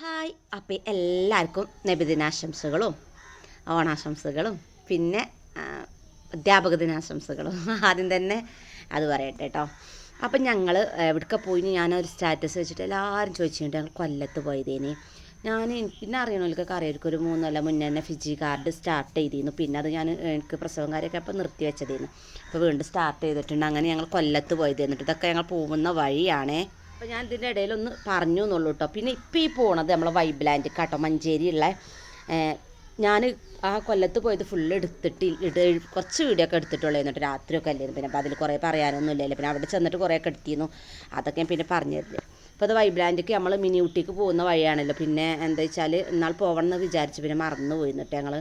Hi. അപ്പം എല്ലാവർക്കും നബിദിനാശംസകളും ഓണാശംസകളും പിന്നെ അധ്യാപക ദിനാശംസകളും ആദ്യം തന്നെ അത് പറയട്ടെ കേട്ടോ അപ്പം ഞങ്ങൾ എവിടെക്കെ പോയി ഞാനൊരു സ്റ്റാറ്റസ് വെച്ചിട്ട് എല്ലാവരും ചോദിച്ചിട്ടുണ്ട്. ഞങ്ങൾ കൊല്ലത്ത് പോയതേന്. ഞാൻ പിന്നെ അറിയണമല്ലോ അറിയാമായിരിക്കും ഒരു മൂന്നല്ല മുന്നേ തന്നെ ഫിജി കാർഡ് സ്റ്റാർട്ട് ചെയ്തിരുന്നു പിന്നെ അത് ഞാൻ എനിക്ക് പ്രസവം കാര്യമൊക്കെ അപ്പോൾ നിർത്തി വെച്ചതായിരുന്നു അപ്പോൾ വീണ്ടും സ്റ്റാർട്ട് ചെയ്തിട്ടുണ്ട്. അങ്ങനെ ഞങ്ങൾ കൊല്ലത്ത് പോയത് എന്നിട്ട് ഇതൊക്കെ ഞങ്ങൾ പോകുന്ന വഴിയാണേ. അപ്പോൾ ഞാൻ ഇതിന്റെ ഇടയിലൊന്ന് പറഞ്ഞു എന്നുള്ളൂ കേട്ടോ പിന്നെ ഇപ്പോൾ ഈ പോണത് നമ്മളെ വൈബ്ലാൻഡ് കേട്ടോ മഞ്ചേരിയുള്ള ഞാൻ ആ കൊല്ലത്ത് പോയത് ഫുൾ എടുത്തിട്ട് ഇട കുറച്ച് വീഡിയോ ഒക്കെ എടുത്തിട്ടുള്ളൂ രാത്രിയൊക്കെ അല്ലേ പിന്നെ അപ്പോൾ അതിൽ കുറേ പറയാനൊന്നും ഇല്ലല്ലോ. പിന്നെ അവിടെ ചെന്നിട്ട് കുറേ ഒക്കെ എടുത്തിരുന്നു. അതൊക്കെ ഞാൻ പിന്നെ പറഞ്ഞു തരില്ലേ അപ്പോൾ അത് വൈബ്ലാൻഡിലേക്ക് നമ്മൾ മിനി ഊട്ടിക്ക് പോകുന്ന വഴിയാണല്ലോ. പിന്നെ എന്താ വെച്ചാൽ എന്നാൽ പോകണം എന്ന് വിചാരിച്ച് പിന്നെ മറന്നു പോയി എന്നിട്ട് ഞങ്ങൾ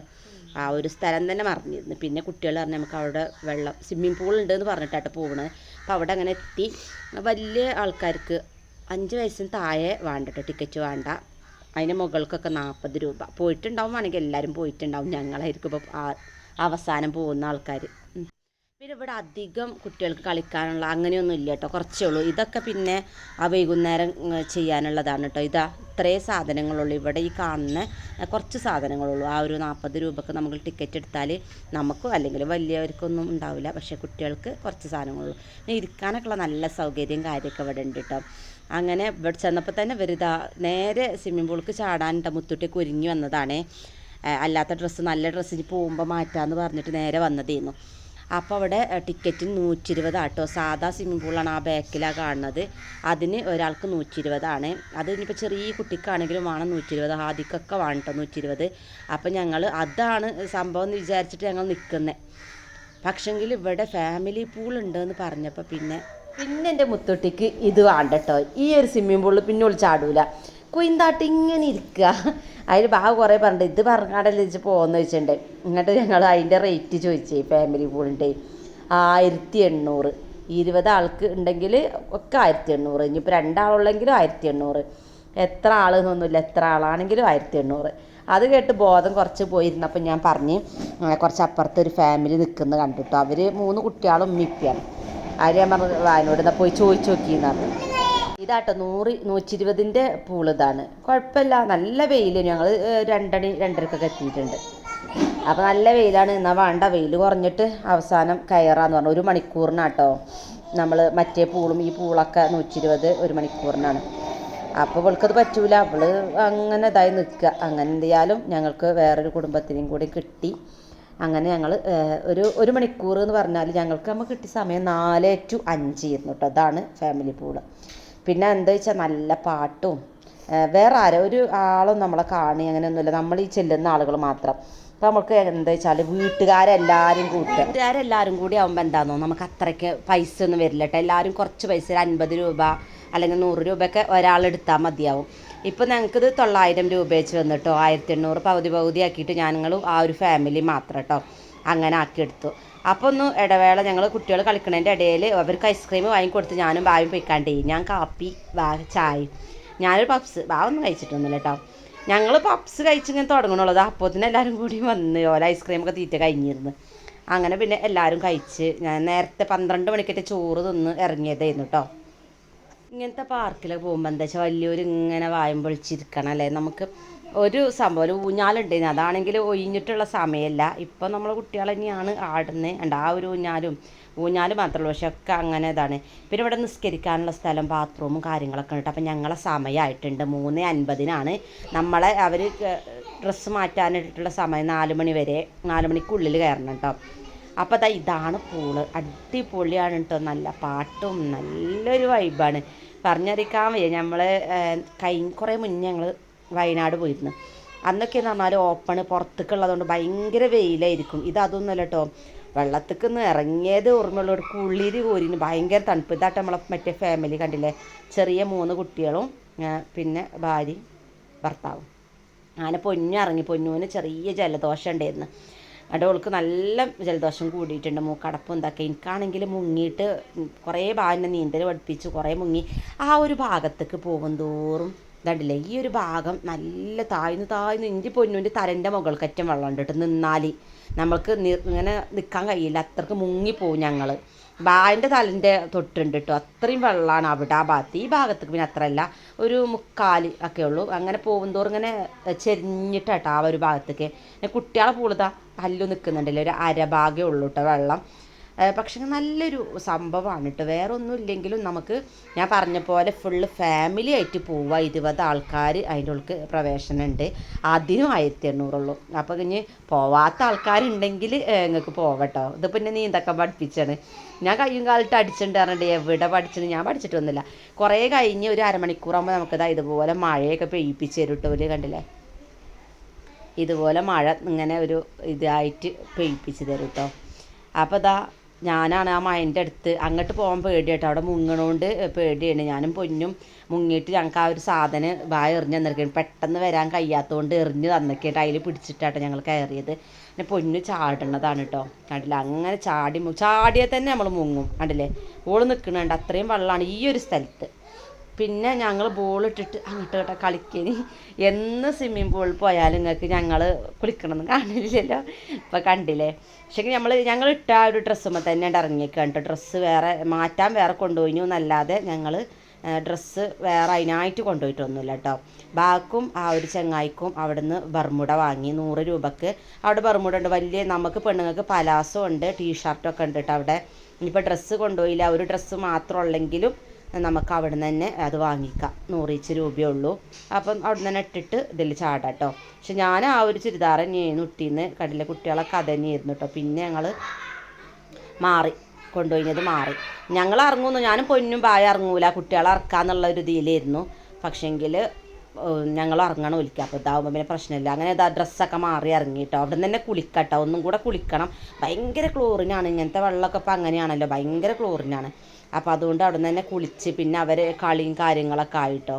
ആ ഒരു സ്ഥലം തന്നെ മറന്നിരുന്നു. പിന്നെ കുട്ടികൾ പറഞ്ഞു നമുക്ക് അവിടെ വെള്ളം സ്വിമ്മിംഗ് പൂൾ ഉണ്ടെന്ന് പറഞ്ഞിട്ടാട്ടോ പോകണത് അപ്പോൾ അവിടെ അങ്ങനെ എത്തി. വലിയ ആൾക്കാർക്ക് അഞ്ച് വയസ്സിന് താഴെ വേണ്ട ടിക്കറ്റ് വേണ്ട. അതിന് മുകൾക്കൊക്കെ നാൽപ്പത് രൂപ. പോയിട്ടുണ്ടാവും വേണമെങ്കിൽ എല്ലാവരും പോയിട്ടുണ്ടാവും. ഞങ്ങളായിരിക്കും ഇപ്പോൾ അവസാനം പോകുന്ന ആൾക്കാർ ഇവിടെ അധികം കുട്ടികൾക്ക് കളിക്കാനുള്ള അങ്ങനെയൊന്നും ഇല്ല കേട്ടോ. കുറച്ചേ ഉള്ളൂ. ഇതൊക്കെ പിന്നെ ആ വൈകുന്നേരം ചെയ്യാനുള്ളതാണ് കേട്ടോ. ഇതാ ഇത്രയും സാധനങ്ങളുള്ളൂ. ഇവിടെ ഈ കാണുന്ന കുറച്ച് സാധനങ്ങളുള്ളൂ. ആ ഒരു നാൽപ്പത് രൂപക്ക് നമുക്ക് ടിക്കറ്റ് എടുത്താൽ നമുക്കും അല്ലെങ്കിൽ വലിയവർക്കൊന്നും ഉണ്ടാവില്ല. പക്ഷേ കുട്ടികൾക്ക് കുറച്ച് സാധനങ്ങളുള്ളൂ. പിന്നെ ഇരിക്കാനൊക്കെയുള്ള നല്ല സൗകര്യം കാര്യമൊക്കെ ഇവിടെ ഉണ്ട് കേട്ടോ. അങ്ങനെ ഇവിടെ ചെന്നപ്പോൾ തന്നെ ഇവരിതാ നേരെ സ്വിമ്മിംഗ് പൂൾക്ക് ചാടാനുണ്ട് മുത്തുട്ടിക്ക് ഒരുങ്ങി വന്നതാണേ. അല്ലാത്ത ഡ്രസ്സ് നല്ല ഡ്രസ്സ് ഇനി പോകുമ്പോൾ മാറ്റാമെന്ന് പറഞ്ഞിട്ട് നേരെ വന്നതായിരുന്നു അപ്പോൾ അവിടെ ടിക്കറ്റിന് നൂറ്റി ഇരുപത് ആട്ടോ. സാധാ സ്വിമ്മിംഗ് പൂളാണ് ആ ബാക്കിലാണ് കാണുന്നത്. അതിന് ഒരാൾക്ക് നൂറ്റി ഇരുപതാണ് അത് ഇനിയിപ്പോൾ ചെറിയ കുട്ടിക്കാണെങ്കിലും വേണം നൂറ്റി ഇരുപത് ആദ്യക്കൊക്കെ വേണം കേട്ടോ നൂറ്റി ഇരുപത് അപ്പം ഞങ്ങൾ അതാണ് സംഭവം എന്ന് വിചാരിച്ചിട്ട് ഞങ്ങൾ നിൽക്കുന്നത് പക്ഷെങ്കിൽ ഇവിടെ ഫാമിലി പൂൾ ഉണ്ടെന്ന് പറഞ്ഞപ്പോൾ പിന്നെ പിന്നെ എന്റെ മുത്തൊട്ടിക്ക് ഇത് വേണ്ട കേട്ടോ ഈ ഒരു സ്വിമ്മിംഗ് പൂളിൽ പിന്നെ ഒളിച്ചാടൂല. ചാടൂല കുയിന്താട്ട് ഇങ്ങനെ ഇരിക്കുക അതിൽ ബാ കുറേ പറഞ്ഞിട്ട് ഇത് പറഞ്ഞാടല്ലേ വെച്ച് പോകുന്ന വെച്ചിട്ടുണ്ട് എന്നിട്ട് ഞങ്ങൾ അതിന്റെ റേറ്റ് ചോദിച്ചേ ഫാമിലി പൂളിന്റെ ആയിരത്തി എണ്ണൂറ്. ഇരുപത് ആൾക്ക് ഉണ്ടെങ്കിൽ ഒക്കെ ആയിരത്തി എണ്ണൂറ്. ഇനിയിപ്പോൾ രണ്ടാളുള്ളെങ്കിലും ആയിരത്തി എണ്ണൂറ്. എത്ര ആളെന്നൊന്നുമില്ല എത്ര ആളാണെങ്കിലും ആയിരത്തി എണ്ണൂറ്. അത് കേട്ട് ബോധം കുറച്ച് പോയിരുന്നപ്പോൾ ഞാൻ പറഞ്ഞ് കുറച്ച് അപ്പുറത്ത് ഒരു ഫാമിലി നിൽക്കുന്നത് കണ്ടിട്ടോ. അവർ മൂന്ന് കുട്ടികളും ഉമ്മിപ്പിയാണ് അവർ ഞാൻ പറഞ്ഞു വായനോട് പോയി ചോദിച്ചു നോക്കിയെന്ന് പറഞ്ഞു. ഇതാട്ടോ നൂറ് പൂൾ ഇതാണ്. കുഴപ്പമില്ല നല്ല വെയിൽ ഞങ്ങൾ രണ്ടണി രണ്ടരക്കൊക്കെ എത്തിയിട്ടുണ്ട്. അപ്പോൾ നല്ല വെയിലാണ് എന്നാൽ വേണ്ട വെയിൽ കുറഞ്ഞിട്ട് അവസാനം കയറാന്ന് പറഞ്ഞു. ഒരു മണിക്കൂറിനാട്ടോ. നമ്മൾ മറ്റേ പൂളും ഈ പൂളൊക്കെ നൂറ്റി ഇരുപത് ഒരു മണിക്കൂറിനാണ്. അപ്പോൾ ഇവൾക്കത് പറ്റൂല. അവൾ അങ്ങനെ ഇതായി നിൽക്കുക. അങ്ങനെ എന്ത് ചെയ്യാലും ഞങ്ങൾക്ക് വേറൊരു കുടുംബത്തിനെയും കൂടി കിട്ടി. അങ്ങനെ ഞങ്ങൾ ഒരു ഒരു മണിക്കൂർ എന്ന് പറഞ്ഞാൽ ഞങ്ങൾക്ക് നമ്മൾ കിട്ടിയ സമയം നാല് ടു അഞ്ച് ഇരുന്നു കേട്ടോ അതാണ് ഫാമിലി പൂൾ. പിന്നെ എന്താ വെച്ചാൽ നല്ല പാട്ടും വേറെ ആരോ ഒരു ആളും നമ്മളെ കാണി അങ്ങനെയൊന്നുമില്ല. നമ്മൾ ഈ ചെല്ലുന്ന ആളുകൾ മാത്രം. അപ്പോൾ നമുക്ക് എന്താ വെച്ചാൽ വീട്ടുകാരെല്ലാവരും കൂട്ടുക വീട്ടുകാരെല്ലാവരും കൂടി ആകുമ്പോൾ എന്താണെന്നോ നമുക്ക് അത്രയ്ക്ക് പൈസ ഒന്നും വരില്ല കേട്ടോ എല്ലാവരും കുറച്ച് പൈസ ഒരു അൻപത് രൂപ അല്ലെങ്കിൽ നൂറ് രൂപയൊക്കെ ഒരാളെടുത്താൽ മതിയാവും. ഇപ്പോൾ ഞങ്ങൾക്കിത് തൊള്ളായിരം രൂപ വെച്ച് വന്നിട്ടോ ആയിരത്തി എണ്ണൂറ് പകുതി പകുതി ആക്കിയിട്ട് ഞാനും ആ ഒരു ഫാമിലി മാത്രം കേട്ടോ അങ്ങനെ ആക്കിയെടുത്തു അപ്പോൾ ഒന്ന് ഇടവേള ഞങ്ങൾ കുട്ടികൾ കളിക്കണതിന്റെ ഇടയിൽ അവർക്ക് ഐസ്ക്രീം വാങ്ങിക്കൊടുത്ത് ഞാനും ബായും പോയിക്കാണ്ടേ. ഞാൻ കാപ്പി ബാ ചായ. ഞാനൊരു പപ്സ് ബാ ഒന്നും കഴിച്ചിട്ടൊന്നുമില്ല കേട്ടോ ഞങ്ങൾ പപ്സ് കഴിച്ചിങ്ങനെ തുടങ്ങണുള്ളത് അപ്പോൾ തന്നെ എല്ലാവരും കൂടി വന്ന് ഓല ഐസ്ക്രീമൊക്കെ തീറ്റ കഴിഞ്ഞിരുന്നു. അങ്ങനെ പിന്നെ എല്ലാവരും കഴിച്ച് ഞാൻ നേരത്തെ പന്ത്രണ്ട് മണിക്കിട്ട് ചോറ് തിന്ന് ഇറങ്ങിയതായിരുന്നു കേട്ടോ ഇങ്ങനത്തെ പാർക്കിലൊക്കെ പോകുമ്പോൾ എന്താ വെച്ചാൽ വലിയൊരു ഇങ്ങനെ വായം പൊളിച്ചിരിക്കണം അല്ലേ? നമുക്ക് ഒരു സംഭവം ഒരു ഊഞ്ഞാലുണ്ടായിരുന്നു. അതാണെങ്കിൽ ഒഴിഞ്ഞിട്ടുള്ള സമയമല്ല. ഇപ്പം നമ്മൾ കുട്ടികൾ തന്നെയാണ് ആടുന്നത്. ഉണ്ട് ആ ഒരു ഊഞ്ഞാലും ഊഞ്ഞാൽ മാത്രമേ പക്ഷെ ഒക്കെ അങ്ങനെ ഇതാണ്. പിന്നെ ഇവിടെ നിസ്കരിക്കാനുള്ള സ്ഥലം ബാത്റൂമും കാര്യങ്ങളൊക്കെ ഉണ്ട്. അപ്പം ഞങ്ങളെ സമയമായിട്ടുണ്ട്. മൂന്ന് അൻപതിനാണ്. നമ്മളെ അവർ ഡ്രസ്സ് മാറ്റാനായിട്ടുള്ള സമയം നാല് മണി വരെ നാല് മണിക്കുള്ളിൽ കയറണം കേട്ടോ. അപ്പോൾ അതാ ഇതാണ് പൂൾ. അടിപൊളിയാണ് കേട്ടോ. നല്ല പാട്ടും നല്ലൊരു വൈബാണ് പറഞ്ഞറിയിക്കാൻ വയ്യ. നമ്മൾ കഴിഞ്ഞ കുറേ മുന്നേ ഞങ്ങൾ വയനാട് പോയിരുന്നു. അന്നൊക്കെ എന്ന് പറഞ്ഞാൽ ഓപ്പൺ പുറത്തേക്കുള്ളതുകൊണ്ട് ഭയങ്കര വെയിലായിരിക്കും. ഇത് അതൊന്നുമല്ല കേട്ടോ വെള്ളത്തേക്ക് നിന്ന് ഇറങ്ങിയത് ഓർമ്മയുള്ള. ഒരു കുളിര് കോരിന് ഭയങ്കര തണുപ്പ്. ഇതാട്ട് നമ്മളെ മറ്റേ ഫാമിലി കണ്ടില്ലേ? ചെറിയ മൂന്ന് കുട്ടികളും പിന്നെ ഭാര്യ ഭർത്താവും. അങ്ങനെ പൊന്നു ഇറങ്ങി. പൊന്നുവിന് ചെറിയ ജലദോഷം ഉണ്ടായിരുന്നു. അവിടെ ഓൾക്ക് നല്ല ജലദോഷം കൂടിയിട്ടുണ്ട്. മൂക്കടപ്പും എന്താക്കി എനിക്കാണെങ്കിൽ മുങ്ങിയിട്ട് കുറേ ഭാഗം നീന്തൽ പഠിപ്പിച്ചു കുറേ മുങ്ങി ആ ഒരു ഭാഗത്തേക്ക് പോകും തോറും ഇതണ്ടില്ലേ ഈ ഒരു ഭാഗം നല്ല താഴ്ന്ന് താഴ്ന്ന് ഇഞ്ചി പൊന്നുവിന്റെ തരന്റെ മുകൾക്കറ്റം വെള്ളം ഉണ്ട് കേട്ടോ. നിന്നാൽ നമ്മൾക്ക് ഇങ്ങനെ നിൽക്കാൻ കഴിയില്ല. അത്രയ്ക്ക് മുങ്ങിപ്പോവും ഞങ്ങൾ ബാന്റെ തലന്റെ തൊട്ടുണ്ട് കേട്ടോ. അത്രയും വെള്ളമാണ് അവിടെ ആ ഭാഗത്ത്. ഈ ഭാഗത്തേക്ക് പിന്നെ അത്രയല്ല. ഒരു മുക്കാൽ ഒക്കെ ഉള്ളൂ. അങ്ങനെ പോകുന്തോറും ഇങ്ങനെ ചെരിഞ്ഞിട്ടാട്ടോ ആ ഒരു ഭാഗത്തേക്ക്. കുട്ടികളെ പൂളിതാ പല്ലു നിൽക്കുന്നുണ്ടല്ലോ. ഒരു അരഭാഗേ ഉള്ളൂ കേട്ടോ വെള്ളം. പക്ഷേ നല്ലൊരു സംഭവമാണ് കേട്ടോ വേറെ ഒന്നും ഇല്ലെങ്കിലും നമുക്ക് ഞാൻ പറഞ്ഞ പോലെ ഫുള്ള് ഫാമിലി ആയിട്ട് പോവുക ഇരുപത് ആൾക്കാർ അതിന്റെ ഉള്ളിൽ പ്രവേശനമുണ്ട്. അതിനും ആയിരത്തി എണ്ണൂറുള്ളൂ അപ്പോൾ ഇനി പോവാത്ത ആൾക്കാരുണ്ടെങ്കിൽ നിങ്ങൾക്ക് പോവട്ടോ. ഇത് പിന്നെ നീന്തൊക്കെ പഠിപ്പിച്ചാണ്. ഞാൻ കയ്യും കാലിട്ട് അടിച്ചിട്ടുണ്ട് പറഞ്ഞിട്ട് എവിടെ പഠിച്ചിട്ട് ഞാൻ പഠിച്ചിട്ടൊന്നുമില്ല. കുറേ കഴിഞ്ഞ് ഒരു അരമണിക്കൂറാകുമ്പോൾ നമുക്കിതാ ഇതുപോലെ മഴയൊക്കെ പെയ്യിപ്പിച്ച് തരും കേട്ടോ ഒരു കണ്ടില്ലേ? ഇതുപോലെ മഴ ഇങ്ങനെ ഒരു ഇതായിട്ട് പെയ്യിപ്പിച്ച് തരും കേട്ടോ അപ്പോൾ ഇതാ ഞാനാണ് ആ മഴന്റെ അടുത്ത് അങ്ങോട്ട് പോകാൻ പേടിയാട്ടോ. അവിടെ മുങ്ങണോണ്ട് പേടിയാണ്. ഞാനും പൊന്നും മുങ്ങിയിട്ട് ഞങ്ങൾക്ക് ആ ഒരു സാധനം വായ എറിഞ്ഞ് തന്നിരിക്കുകയാണ് പെട്ടെന്ന് വരാൻ കഴിയാത്തതുകൊണ്ട് എറിഞ്ഞ് തന്നിക്കേട്ട് അതിൽ പിടിച്ചിട്ടാട്ടോ ഞങ്ങൾ കയറിയത്. പിന്നെ പൊന്നു ചാടണതാണ് കേട്ടോ കണ്ടില്ല? അങ്ങനെ ചാടി ചാടിയാൽ തന്നെ നമ്മൾ മുങ്ങും. കണ്ടില്ലേ? ഓൾ നിൽക്കണുണ്ട് അത്രയും വെള്ളമാണ് ഈ ഒരു സ്ഥലത്ത്. പിന്നെ ഞങ്ങൾ ബോൾ ഇട്ടിട്ട് അങ്ങോട്ട് കേട്ടോ കളിക്കനി എന്ന് സ്വിമ്മിങ് പൂളിൽ പോയാലും നിങ്ങൾക്ക് ഞങ്ങൾ കുളിക്കണമെന്ന് കാണില്ലല്ലോ. ഇപ്പം കണ്ടില്ലേ? പക്ഷേ നമ്മൾ ഞങ്ങൾ ഇട്ട ആ ഒരു ഡ്രസ്സുമ്പോൾ തന്നെ ഇറങ്ങിയേക്കാണ് കേട്ടോ ഡ്രസ്സ് വേറെ മാറ്റാൻ വേറെ കൊണ്ടുപോയിനു എന്നല്ലാതെ ഞങ്ങൾ ഡ്രസ്സ് വേറെ അതിനായിട്ട് കൊണ്ടുപോയിട്ടൊന്നുമില്ല കേട്ടോ ബാക്കും ആ ഒരു ചെങ്ങായിക്കും അവിടുന്ന് ബർമുട വാങ്ങി. നൂറ് രൂപക്ക് അവിടെ ബർമുട ഉണ്ട്. വലിയ നമുക്ക് പെണ്ണുങ്ങൾക്ക് പലാസോ ഉണ്ട് ടീഷർട്ടൊക്കെ ഉണ്ട് കേട്ടോ അവിടെ. ഇനിയിപ്പോൾ ഡ്രസ്സ് കൊണ്ടുപോയില്ല. ഒരു ഡ്രസ്സ് മാത്രം ഉള്ളെങ്കിലും നമുക്ക് അവിടെ നിന്ന് തന്നെ അത് വാങ്ങിക്കാം. നൂറിച്ച് രൂപയേ ഉള്ളൂ. അപ്പം അവിടെ നിന്ന് തന്നെ ഇട്ടിട്ട് ഇതിൽ ചാടാം കേട്ടോ പക്ഷെ ഞാൻ ആ ഒരു ചുരിദാർ തന്നെയായിരുന്നു ഇട്ടിന്ന് കടലിലെ കുട്ടികളൊക്കെ അത് തന്നെയായിരുന്നു കേട്ടോ പിന്നെ ഞങ്ങൾ മാറി. കൊണ്ടുപോയിഞ്ഞത് മാറി. ഞങ്ങൾ ഇറങ്ങുന്നു. ഞാനും പൊന്നും പായ ഇറങ്ങൂല. കുട്ടികളെ ഇറക്കാന്നുള്ള ഒരു ഇതിലായിരുന്നു. പക്ഷേങ്കിൽ ഞങ്ങൾ ഇറങ്ങണം ഒലിക്കുക അപ്പോൾ ഇതാവുമ്പോൾ പിന്നെ പ്രശ്നമില്ല. അങ്ങനെ ഇതാ ഡ്രസ്സൊക്കെ മാറി ഇറങ്ങി കേട്ടോ അവിടെ തന്നെ കുളിക്കട്ടോ. ഒന്നും കൂടെ കുളിക്കണം. ഭയങ്കര ക്ലോറിനാണ്. ഇങ്ങനത്തെ വെള്ളമൊക്കെ ഇപ്പം അങ്ങനെയാണല്ലോ. ഭയങ്കര ക്ലോറിനാണ്. അപ്പോൾ അതുകൊണ്ട് അവിടെ നിന്ന് തന്നെ കുളിച്ച് പിന്നെ അവർ കളിയും കാര്യങ്ങളൊക്കെ ആയിട്ടോ.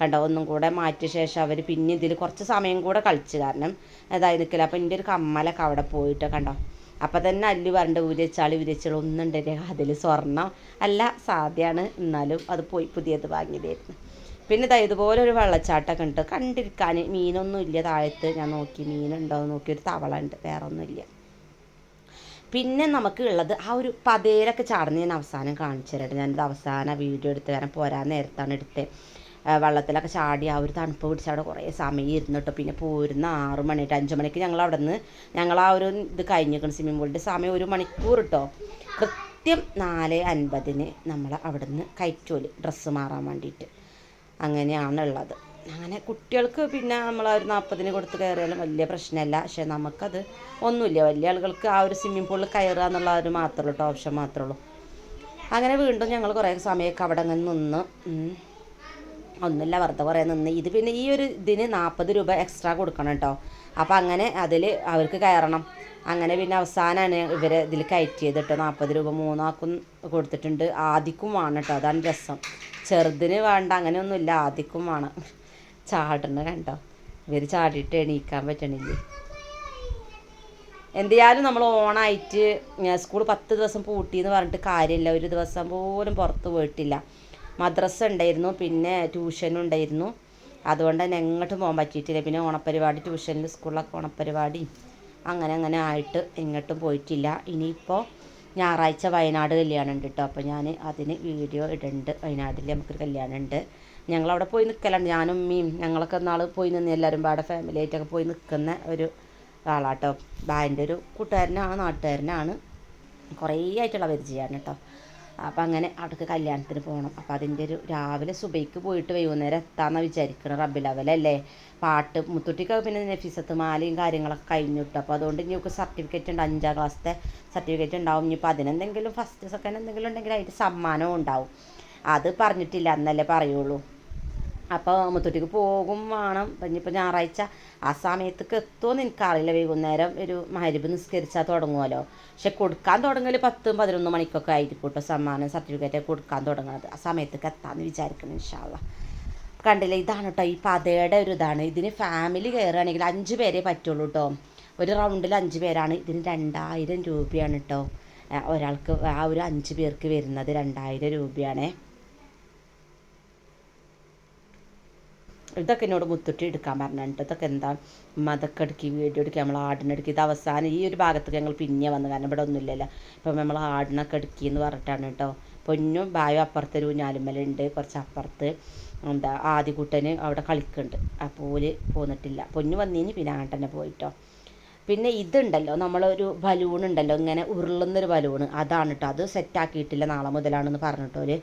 കണ്ടോ? ഒന്നും കൂടെ മാറ്റിയ ശേഷം അവർ പിന്നെ ഇതിൽ കുറച്ച് സമയം കൂടെ കളിച്ച് കാരണം അതായത് നിൽക്കില്ല അപ്പോൾ എന്റെ ഒരു കമ്മലൊക്കെ അവിടെ പോയിട്ടോ കണ്ടോ? അപ്പം തന്നെ അല്ലു വരണ്ട ഉരച്ചാളി ഉരച്ചാളി ഒന്നുണ്ട് അതിൽ സ്വർണം അല്ല സാധ്യമാണ് എന്നാലും അത് പോയി പുതിയത് വാങ്ങിയതായിരുന്നു പിന്നെ ഇതാ ഇതുപോലെ ഒരു വെള്ളച്ചാട്ടമൊക്കെ ഉണ്ട് കണ്ടിരിക്കാൻ മീനൊന്നും ഇല്ല താഴത്ത്. ഞാൻ നോക്കി. മീനുണ്ടോ എന്ന് നോക്കി. ഒരു തവള ഉണ്ട് വേറെ ഒന്നുമില്ല പിന്നെ നമുക്ക് ഉള്ളത് ആ ഒരു പതേരൊക്കെ ചാടുന്ന ഞാൻ അവസാനം കാണിച്ചു തരട്ടെ ഞാനിത് അവസാന വീഡിയോ എടുത്ത് കാരണം പോരാൻ നേരത്താണ് എടുത്തത് വെള്ളത്തിലൊക്കെ ചാടി ആ ഒരു തണുപ്പ് പിടിച്ച് അവിടെ കുറേ സമയം ഇരുന്നിട്ട് പിന്നെ പോരുന്ന ആറ് മണിയിട്ട് അഞ്ച് മണിക്ക് ഞങ്ങൾ അവിടെ നിന്ന് ഞങ്ങൾ ആ ഒരു ഇത് കഴിഞ്ഞിരിക്കണം സ്വിമ്മിംഗ് പൂളിന്റെ സമയം ഒരു മണിക്കൂർ കേട്ടോ കൃത്യം നാല് അൻപതിന് നമ്മൾ അവിടെ നിന്ന് കയറ്റോൽ ഡ്രസ്സ് മാറാൻ വേണ്ടിയിട്ട്. അങ്ങനെയാണ് ഉള്ളത് അങ്ങനെ കുട്ടികൾക്ക് പിന്നെ നമ്മൾ ആ ഒരു നാൽപ്പതിന് കൊടുത്ത് കയറിയാലും വലിയ പ്രശ്നമല്ല. പക്ഷെ നമുക്കത് ഒന്നുമില്ല. വലിയ ആളുകൾക്ക് ആ ഒരു സ്വിമ്മിംഗ് പൂളിൽ കയറുക എന്നുള്ള ഒരു മാത്രമേ ഉള്ളൂ. ഓപ്ഷൻ മാത്രമേ ഉള്ളൂ. അങ്ങനെ വീണ്ടും ഞങ്ങൾ കുറേ സമയമൊക്കെ അവിടെ അങ്ങനെ നിന്ന്. ഒന്നുമില്ല. വെറുതെ കുറേ നിന്ന്. ഇത് പിന്നെ ഈ ഒരു ഇതിന് നാൽപ്പത് രൂപ എക്സ്ട്രാ കൊടുക്കണം കേട്ടോ. അപ്പോൾ അങ്ങനെ അതിൽ അവർക്ക് കയറണം. അങ്ങനെ പിന്നെ അവസാനമാണ് ഇവരെ ഇതിൽ കയറ്റിയത് കേട്ടോ. നാൽപ്പത് രൂപ മൂന്നാക്കും കൊടുത്തിട്ടുണ്ട്. ആദിക്കും വേണം കേട്ടോ. അതാണ് രസം. ചെറുതിന് വേണ്ട അങ്ങനെയൊന്നുമില്ല. ആദിക്കും വേണം. ചാടണ കണ്ടോ? ഇവർ ചാടിയിട്ട് എണീക്കാൻ പറ്റണില്ല? എന്തായാലും നമ്മൾ ഓണായിട്ട് സ്കൂൾ പത്ത് ദിവസം പൂട്ടി എന്ന് പറഞ്ഞിട്ട് കാര്യമില്ല. ഒരു ദിവസം പോലും പുറത്ത് പോയിട്ടില്ല. മദ്രസ ഉണ്ടായിരുന്നു പിന്നെ ട്യൂഷനും ഉണ്ടായിരുന്നു. അതുകൊണ്ട് തന്നെ എങ്ങോട്ടും പോകാൻ പറ്റിയിട്ടില്ല. പിന്നെ ഓണപ്പരിപാടി ട്യൂഷനിൽ സ്കൂളിലൊക്കെ ഓണപ്പരിപാടി അങ്ങനെ അങ്ങനെ ആയിട്ട് എങ്ങോട്ടും പോയിട്ടില്ല. ഇനിയിപ്പോൾ ഞായറാഴ്ച വയനാട് കല്യാണം ഉണ്ട് കേട്ടോ. അപ്പോൾ ഞാൻ അതിന് വീഡിയോ ഇടുന്നുണ്ട് വയനാട്ടിൽ നമുക്കൊരു കല്യാണം ഉണ്ട് ഞങ്ങളവിടെ പോയി നിൽക്കലുണ്ട് ഞാനും ഉമ്മയും ഞങ്ങളൊക്കെ നാൾ പോയി നിന്ന് എല്ലാവരും പാടെ ഫാമിലി ആയിട്ടൊക്കെ പോയി നിൽക്കുന്ന ഒരു ആളാട്ടോ. ബാന്റെ ഒരു കൂട്ടുകാരനാണ് നാട്ടുകാരനാണ്. കുറേ ആയിട്ടുള്ള പരിചയമാണ് കേട്ടോ. അപ്പം അങ്ങനെ അവിടേക്ക് കല്യാണത്തിന് പോകണം അപ്പം അതിന്റെ ഒരു രാവിലെ സുബൈക്ക് പോയിട്ട് വൈകുന്നേരം എത്താമെന്നാണ് വിചാരിക്കണം. റബ്ബിലവലല്ലേ? പാട്ട് മുത്തുട്ടിക്ക് പിന്നെ നഫീസത്ത് മാലയും കാര്യങ്ങളൊക്കെ കഴിഞ്ഞു കിട്ടും അപ്പോൾ അതുകൊണ്ട് ഇനി സർട്ടിഫിക്കറ്റ് ഉണ്ട്. അഞ്ചാം ക്ലാസ്സിലെ സർട്ടിഫിക്കറ്റ് ഉണ്ടാവും. ഇനിയിപ്പോൾ അതിനെന്തെങ്കിലും ഫസ്റ്റ് സെക്കൻഡ് എന്തെങ്കിലും ഉണ്ടെങ്കിൽ അതിന്റെ സമ്മാനവും ഉണ്ടാവും. അത് പറഞ്ഞിട്ടില്ല. എന്നല്ലേ പറയുള്ളൂ. അപ്പോൾ മുത്തൂട്ടിക്ക് പോകും വേണം. ഇനിയിപ്പോൾ ഞായറാഴ്ച ആ സമയത്തേക്ക് എത്തുമെന്ന് എനിക്കറിയില്ല. വൈകുന്നേരം ഒരു മഹരിബ് നിസ്കരിച്ചാൽ തുടങ്ങുമല്ലോ പക്ഷെ കൊടുക്കാൻ തുടങ്ങൽ പത്തും പതിനൊന്ന് മണിക്കൊക്കെ ആയിരിക്കും കേട്ടോ സമ്മാനം സർട്ടിഫിക്കറ്റ് കൊടുക്കാൻ തുടങ്ങുന്നത് ആ സമയത്തേക്ക് എത്താമെന്ന് വിചാരിക്കണം ഇൻഷാല്ല കണ്ടില്ല? ഇതാണ് കേട്ടോ ഈ പതയുടെ ഒരു ഇതാണ്. ഇതിന് ഫാമിലി കയറുകയാണെങ്കിൽ അഞ്ച് പേരെ പറ്റുള്ളൂ കേട്ടോ ഒരു റൗണ്ടിൽ അഞ്ച് പേരാണ്. ഇതിന് രണ്ടായിരം രൂപയാണ് കേട്ടോ ഒരാൾക്ക് ആ ഒരു അഞ്ച് പേർക്ക് വരുന്നത് രണ്ടായിരം രൂപയാണേ. ഇതൊക്കെ എന്നോട് മുത്തുട്ടി എടുക്കാൻ പറഞ്ഞിട്ട് ഇതൊക്കെ എന്താ? ഉമ്മ അതൊക്കെ എടുക്കി വീഡിയോ എടുക്കുക നമ്മൾ ആടിനെടുക്കി ഇത് അവസാനം ഈ ഒരു ഭാഗത്തേക്ക് ഞങ്ങൾ പിന്നെ വന്നു കാരണം ഇവിടെ ഒന്നുമില്ലല്ലോ അപ്പം നമ്മൾ ആടിനൊക്കെ എടുക്കി എന്ന് പറഞ്ഞിട്ടാണ് കേട്ടോ പൊന്നും ബായോ അപ്പുറത്ത് ഒരു ഉണ്ട് കുറച്ച് അപ്പുറത്ത് എന്താ ആദ്യകൂട്ടന് അവിടെ കളിക്കുന്നുണ്ട്. അപ്പോൾ ഓൽ പോന്നിട്ടില്ല. പൊന്നു വന്നിന് പിന്നെ അങ്ങനെ തന്നെ പോയിട്ടോ പിന്നെ ഇതുണ്ടല്ലോ നമ്മളൊരു ബലൂൺ ഉണ്ടല്ലോ ഇങ്ങനെ ഉരുളുന്നൊരു ബലൂൺ അതാണ് കേട്ടോ അത് സെറ്റാക്കിയിട്ടില്ല നാളെ മുതലാണെന്ന് പറഞ്ഞിട്ടോര്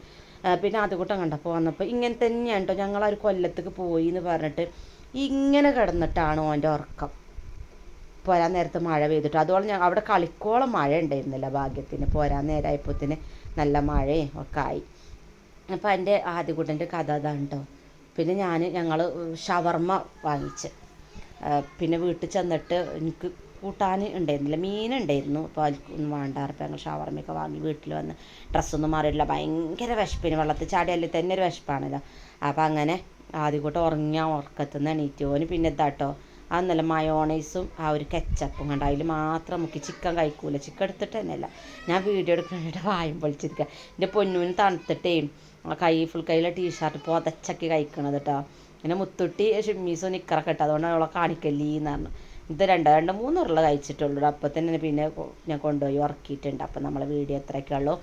പിന്നെ അതുകൂട്ടം കണ്ടപ്പോൾ വന്നപ്പോൾ ഇങ്ങനെ തന്നെയാണ് കേട്ടോ ഞങ്ങൾ ഒരു കൊല്ലത്തേക്ക് പോയി എന്ന് പറഞ്ഞിട്ട് ഇങ്ങനെ കിടന്നിട്ടാണ് ഓന്റെ ഉറക്കം. പോരാൻ നേരത്ത് മഴ പെയ്തിട്ട്. അതുപോലെ ഞാൻ അവിടെ കളിക്കോളം മഴ ഉണ്ടായിരുന്നില്ല ഭാഗ്യത്തിന്. പോരാൻ നേരമായപ്പോത്തിന് നല്ല മഴയും ഒക്കെ ആയി. അപ്പോൾ എന്റെ ആദ്യകൂട്ടന്റെ കഥ അതാണ് കേട്ടോ പിന്നെ ഞാൻ ഞങ്ങൾ ഷവർമ്മ വാങ്ങിച്ച്. പിന്നെ വീട്ടിൽ ചെന്നിട്ട് എനിക്ക് കൂട്ടാൻ ഉണ്ടായിരുന്നില്ല. മീൻ ഉണ്ടായിരുന്നു. അപ്പോൾ അതിൽക്കൊന്നും ഞങ്ങൾ ഷവർമ്മയൊക്കെ വാങ്ങി വീട്ടിൽ വന്ന് ഡ്രസ്സൊന്നും മാറിയില്ല ഭയങ്കര വിശപ്പിന് വെള്ളത്തിൽ ചാടിയല്ലേ തന്നെ ഒരു വിശപ്പാണല്ലോ. അപ്പോൾ അങ്ങനെ ആദ്യം കൂട്ടം ഉറങ്ങിയ ഉറക്കത്തുനിന്ന് എണീറ്റ്. ഓന് പിന്നെ ഇതാട്ടോ ആ നല്ല മയോണൈസും ആ ഒരു കെച്ചപ്പും കണ്ട. അതിൽ മാത്രം മുക്കി ചിക്കൻ കഴിക്കൂല. ചിക്കൻ എടുത്തിട്ട് തന്നെയല്ല. ഞാൻ വീഡിയോ എടുക്കുന്നതിന്റെ വായും പൊളിച്ചിരിക്കുക എന്റെ പൊന്നൂന് തണുത്തിട്ടേ കൈ ഫുൾ കൈയിലെ ടീഷർട്ട് പുതച്ചൊക്കെ കഴിക്കണത് കേട്ടോ പിന്നെ മുത്തുട്ടി ഷിമ്മീസോ നിക്കറൊക്കെ ഇട്ടു. അതുകൊണ്ടാണ് അവളെ കാണിക്കല്ലീന്ന് പറഞ്ഞു. ഇത് രണ്ട് രണ്ട് മൂന്ന് ഉരുള കഴിച്ചിട്ടുള്ളൂ അപ്പം തന്നെ പിന്നെ ഞാൻ കൊണ്ടുപോയി ഉറക്കിയിട്ടുണ്ട്. അപ്പം നമ്മളെ വീഡിയോ എത്രയൊക്കെ ഉള്ളൂ.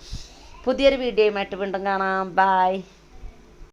പുതിയൊരു വീഡിയോയുമായിട്ട് വീണ്ടും കാണാം. ബായ്